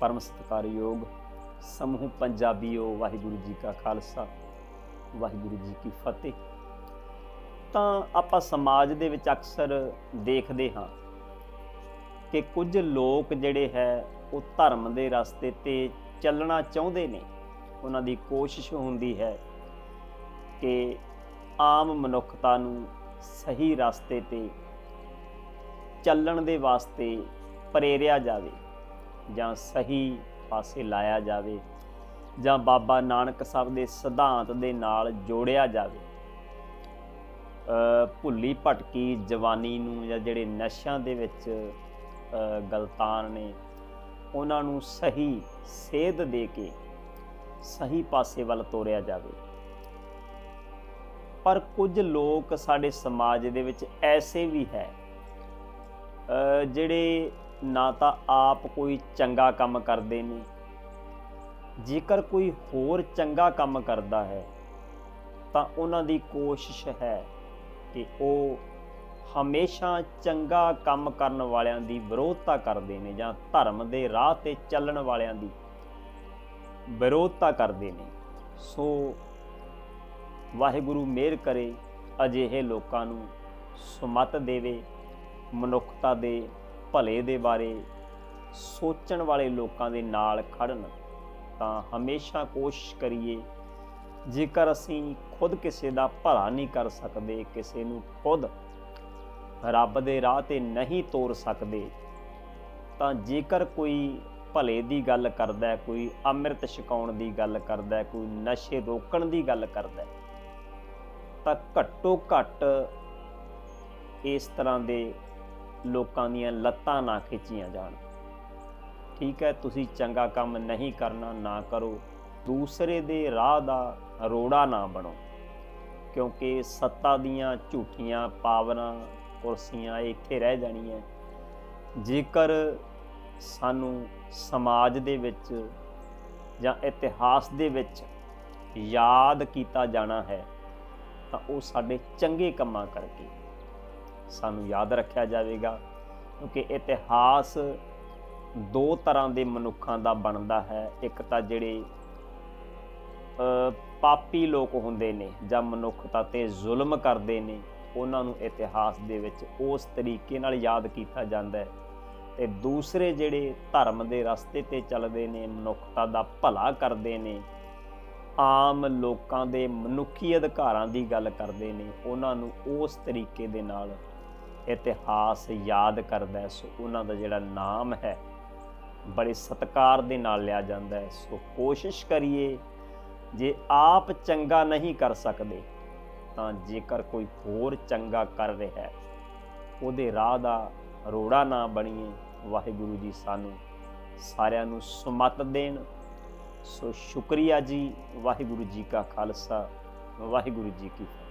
ਪਰਮ ਸਤਿਕਾਰਯੋਗ ਸਮੂਹ ਪੰਜਾਬੀਓ ਵਾਹਿਗੁਰੂ ਜੀ ਕਾ ਖਾਲਸਾ, ਵਾਹਿਗੁਰੂ ਜੀ ਕੀ ਫਤਿਹ। ਤਾਂ ਆਪਾਂ ਸਮਾਜ ਦੇ ਵਿੱਚ ਅਕਸਰ ਦੇਖਦੇ ਹਾਂ ਕਿ ਕੁਝ ਲੋਕ ਜਿਹੜੇ ਹੈ, ਉਹ ਧਰਮ ਦੇ ਰਸਤੇ ਤੇ ਚੱਲਣਾ ਚਾਹੁੰਦੇ ਨੇ। ਉਹਨਾਂ ਦੀ ਕੋਸ਼ਿਸ਼ ਹੁੰਦੀ ਹੈ ਕਿ ਆਮ ਮਨੁੱਖਤਾ ਨੂੰ ਸਹੀ ਰਸਤੇ ਤੇ ਚੱਲਣ ਦੇ ਵਾਸਤੇ ਪ੍ਰੇਰਿਆ ਜਾਵੇ। ਜਾਂ ਸਹੀ ਪਾਸੇ ਲਾਇਆ ਜਾਵੇ ਜਾਂ ਬਾਬਾ ਨਾਨਕ ਸਾਹਿਬ ਦੇ ਸਿਧਾਂਤ ਦੇ ਨਾਲ ਜੋੜਿਆ ਜਾਵੇ। ਭੁੱਲੀ ਭਟਕੀ ਜਵਾਨੀ ਨੂੰ ਜਾਂ ਜਿਹੜੇ ਨਸ਼ਿਆਂ ਦੇ ਵਿੱਚ ਗਲਤਾਨ ਨੇ, ਉਹਨਾਂ ਨੂੰ ਸਹੀ ਸੇਧ ਦੇ ਕੇ ਸਹੀ ਪਾਸੇ ਵੱਲ ਤੋਰਿਆ ਜਾਵੇ। ਪਰ ਕੁਝ ਲੋਕ ਸਾਡੇ ਸਮਾਜ ਦੇ ਵਿੱਚ ਐਸੇ ਵੀ ਹੈ ਜਿਹੜੇ ਨਾ ਤਾਂ ਆਪ ਕੋਈ ਚੰਗਾ ਕੰਮ ਕਰਦੇ ਨੇ। ਜੇਕਰ ਕੋਈ ਹੋਰ ਚੰਗਾ ਕੰਮ ਕਰਦਾ ਹੈ, ਤਾਂ ਉਹਨਾਂ ਦੀ ਕੋਸ਼ਿਸ਼ ਹੈ ਕਿ ਉਹ ਹਮੇਸ਼ਾ ਚੰਗਾ ਕੰਮ ਕਰਨ ਵਾਲਿਆਂ ਦੀ ਵਿਰੋਧਤਾ ਕਰਦੇ ਨੇ ਜਾਂ ਧਰਮ ਦੇ ਰਾਹ ਤੇ ਚੱਲਣ ਵਾਲਿਆਂ ਦੀ ਵਿਰੋਧਤਾ ਕਰਦੇ ਨੇ। ਸੋ ਵਾਹਿਗੁਰੂ ਮਿਹਰ ਕਰੇ, ਅਜਿਹੇ ਲੋਕਾਂ ਨੂੰ ਸੁਮਤ ਦੇਵੇ, ਮਨੁੱਖਤਾ ਦੇ ਭਲੇ ਦੇ ਬਾਰੇ ਸੋਚਣ ਵਾਲੇ ਲੋਕਾਂ ਦੇ ਨਾਲ ਖੜਨ ਤਾਂ ਹਮੇਸ਼ਾ ਕੋਸ਼ਿਸ਼ ਕਰੀਏ, ਜੇਕਰ ਅਸੀਂ ਖੁਦ ਕਿਸੇ ਦਾ ਭਲਾ ਨਹੀਂ ਕਰ ਸਕਦੇ, ਕਿਸੇ ਨੂੰ ਖੁਦ ਰੱਬ ਦੇ ਰਾਹ ਤੇ ਨਹੀਂ ਤੋਰ ਸਕਦੇ, ਤਾਂ ਜੇਕਰ ਕੋਈ ਭਲੇ ਦੀ ਗੱਲ ਕਰਦਾ ਹੈ ਕੋਈ ਅੰਮ੍ਰਿਤ ਛਕਾਉਣ ਦੀ ਗੱਲ ਕਰਦਾ ਹੈ ਕੋਈ ਨਸ਼ੇ ਰੋਕਣ ਦੀ ਗੱਲ ਕਰਦਾ ਹੈ ਤਾਂ ਘੱਟੋ ਘੱਟ ਇਸ ਤਰ੍ਹਾਂ ਦੇ ਲੋਕਾਂ ਦੀਆਂ ਲੱਤਾਂ ਨਾ ਖਿੱਚੀਆਂ ਜਾਣ। ਠੀਕ ਹੈ, ਤੁਸੀਂ ਚੰਗਾ ਕੰਮ ਨਹੀਂ ਕਰਨਾ, ਨਾ ਕਰੋ। ਦੂਸਰੇ ਦੇ ਰਾਹ ਦਾ ਰੋੜਾ ਨਾ ਬਣੋ, ਕਿਉਂਕਿ ਸੱਤਾ ਦੀਆਂ ਝੂਠੀਆਂ ਪਾਵਰਾਂ, ਕੁਰਸੀਆਂ ਇੱਥੇ ਰਹਿ ਜਾਣੀਆਂ। ਜੇਕਰ ਸਾਨੂੰ ਸਮਾਜ ਦੇ ਵਿੱਚ ਜਾਂ ਇਤਿਹਾਸ ਦੇ ਵਿੱਚ ਯਾਦ ਕੀਤਾ ਜਾਣਾ ਹੈ, ਤਾਂ ਉਹ ਸਾਡੇ ਚੰਗੇ ਕੰਮਾਂ ਕਰਕੇ। ਸਾਨੂੰ ਯਾਦ ਰੱਖਿਆ ਜਾਵੇਗਾ, ਕਿਉਂਕਿ ਇਤਿਹਾਸ ਦੋ ਤਰ੍ਹਾਂ ਦੇ ਮਨੁੱਖਾਂ ਦਾ ਬਣਦਾ ਹੈ। ਇੱਕ ਤਾਂ ਜਿਹੜੇ ਪਾਪੀ ਲੋਕ ਹੁੰਦੇ ਨੇ ਜਾਂ ਮਨੁੱਖਤਾ ਤੇ ਜ਼ੁਲਮ ਕਰਦੇ ਨੇ, ਉਹਨਾਂ ਨੂੰ ਇਤਿਹਾਸ ਦੇ ਵਿੱਚ ਉਸ ਤਰੀਕੇ ਨਾਲ ਯਾਦ ਕੀਤਾ ਜਾਂਦਾ ਹੈ। ਤੇ ਦੂਸਰੇ ਜਿਹੜੇ ਧਰਮ ਦੇ ਰਸਤੇ ਤੇ ਚੱਲਦੇ ਨੇ, ਮਨੁੱਖਤਾ ਦਾ ਭਲਾ ਕਰਦੇ ਨੇ, ਆਮ ਲੋਕਾਂ ਦੇ ਮਨੁੱਖੀ ਅਧਿਕਾਰਾਂ ਦੀ ਗੱਲ ਕਰਦੇ ਨੇ, ਉਹਨਾਂ ਨੂੰ ਉਸ ਤਰੀਕੇ ਦੇ ਨਾਲ ਇਤਿਹਾਸ ਯਾਦ ਕਰਦਾ ਹੈ, ਸੋ ਉਹਨਾਂ ਦਾ ਜਿਹੜਾ ਨਾਮ ਹੈ, ਬੜੇ ਸਤਿਕਾਰ ਦੇ ਨਾਲ ਲਿਆ ਜਾਂਦਾ ਹੈ। ਸੋ ਕੋਸ਼ਿਸ਼ ਕਰੀਏ, ਜੇ ਆਪ ਚੰਗਾ ਨਹੀਂ ਕਰ ਸਕਦੇ, ਤਾਂ ਜੇਕਰ ਕੋਈ ਹੋਰ ਚੰਗਾ ਕਰ ਰਿਹਾ ਹੈ, ਉਹਦੇ ਰਾਹ ਦਾ ਰੋੜਾ ਨਾ ਬਣੀਏ। ਵਾਹਿਗੁਰੂ ਜੀ ਸਾਨੂੰ ਸਾਰਿਆਂ ਨੂੰ ਸੁਮਤ ਦੇਣ। ਸੋ ਸ਼ੁਕਰੀਆ ਜੀ, ਵਾਹਿਗੁਰੂ ਜੀ ਕਾ ਖਾਲਸਾ, ਵਾਹਿਗੁਰੂ ਜੀ ਕੀ ਫਤਿਹ।